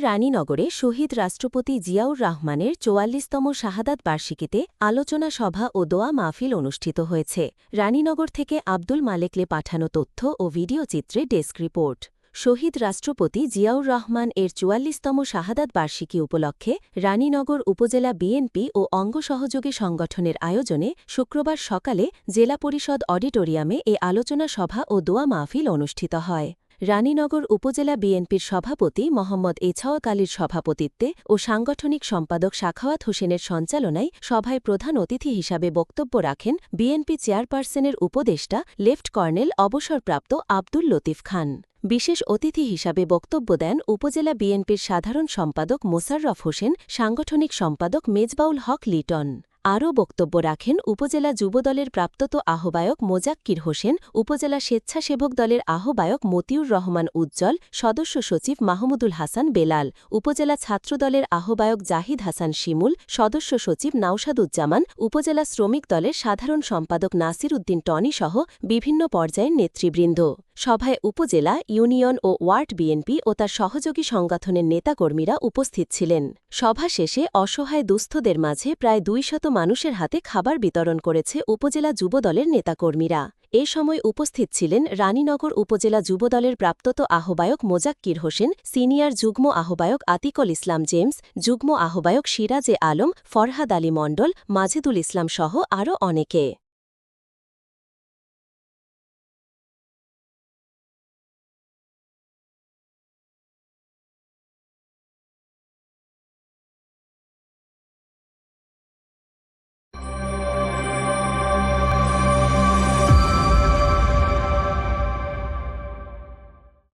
রানীনগরে শহীদ রাষ্ট্রপতি জিয়াউর রহমানের চুয়াল্লিশতম শাহাদাত বার্ষিকীতে আলোচনা সভা ও দোয়া মাহফিল অনুষ্ঠিত হয়েছে। রানীনগর থেকে আব্দুল মালেকলে পাঠানো তথ্য ও ভিডিও চিত্রে ডেস্ক রিপোর্ট। শহীদ রাষ্ট্রপতি জিয়াউর রহমান এর চুয়াল্লিশতম শাহাদাত বার্ষিকী উপলক্ষে রানীনগর উপজেলা বিএনপি ও অঙ্গ সহযোগী সংগঠনের আয়োজনে শুক্রবার সকালে জেলা পরিষদ অডিটোরিয়ামে এ আলোচনা সভা ও দোয়া মাহফিল অনুষ্ঠিত হয়। রানীনগর উপজেলা বিএনপির সভাপতি মোহাম্মদ এছাওয়াক আলীর সভাপতিত্বে ও সাংগঠনিক সম্পাদক সাখাওয়াত হোসেনের সঞ্চালনায় সভায় প্রধান অতিথি হিসাবে বক্তব্য রাখেন বিএনপি চেয়ারপারসনের উপদেষ্টা লেফট কর্নেল অবসরপ্রাপ্ত আব্দুল লতিফ খান। বিশেষ অতিথি হিসাবে বক্তব্য দেন উপজেলা বিএনপির সাধারণ সম্পাদক মোসাররফ হোসেন, সাংগঠনিক সম্পাদক মেজবাউল হক লিটন। আরও বক্তব্য রাখেন উপজেলা যুবদলের প্রাপ্তত আহ্বায়ক মোজাক্কির হোসেন, উপজেলা স্বেচ্ছাসেবক দলের আহ্বায়ক মতিউর রহমান উজ্জ্বল, সদস্য সচিব মাহমুদুল হাসান বেলাল, উপজেলা ছাত্রদলের আহ্বায়ক জাহিদ হাসান শিমুল, সদস্য সচিব নাওশাদুজ্জামান, উপজেলা শ্রমিক দলের সাধারণ সম্পাদক নাসির উদ্দিন টনি সহ বিভিন্ন পর্যায়ের নেতৃবৃন্দ। সভায় উপজেলা, ইউনিয়ন ও ওয়ার্ড বিএনপি ও তার সহযোগী সংগঠনের নেতাকর্মীরা উপস্থিত ছিলেন। সভা শেষে অসহায় দুস্থদের মাঝে প্রায় দুইশত মানুষের হাতে খাবার বিতরণ করেছে উপজেলা যুবদলের নেতাকর্মীরা। এ সময় উপস্থিত ছিলেন রানীনগর উপজেলা যুবদলের প্রাপ্তত আহ্বায়ক মোজাক্কির হোসেন, সিনিয়র যুগ্ম আহ্বায়ক আতিকল ইসলাম জেমস, যুগ্ম আহ্বায়ক সিরাজে আলম, ফরহাদ আলী মণ্ডল, মাজেদুল ইসলাম সহ আরও অনেকে।